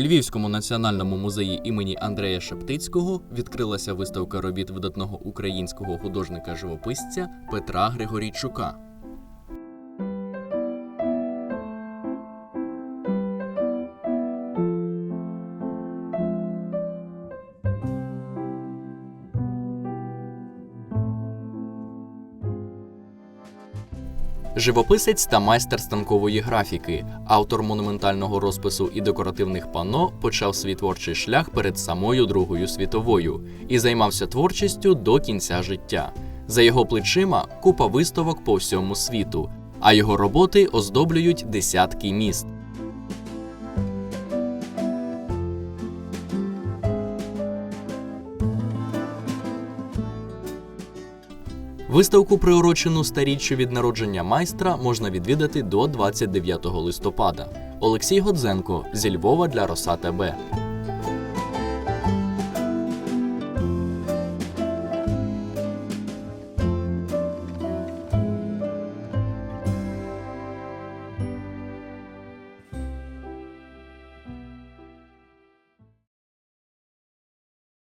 Львівському національному музеї імені Андрея Шептицького відкрилася виставка робіт видатного українського художника-живописця Петра Григорійчука. Живописець та майстер станкової графіки, автор монументального розпису і декоративних панно, почав свій творчий шлях перед самою Другою світовою і займався творчістю до кінця життя. За його плечима купа виставок по всьому світу, а його роботи оздоблюють десятки міст. Виставку, приурочену старіччю від народження майстра, можна відвідати до 29 листопада. Олексій Годзенко зі Львова для Роса ТБ.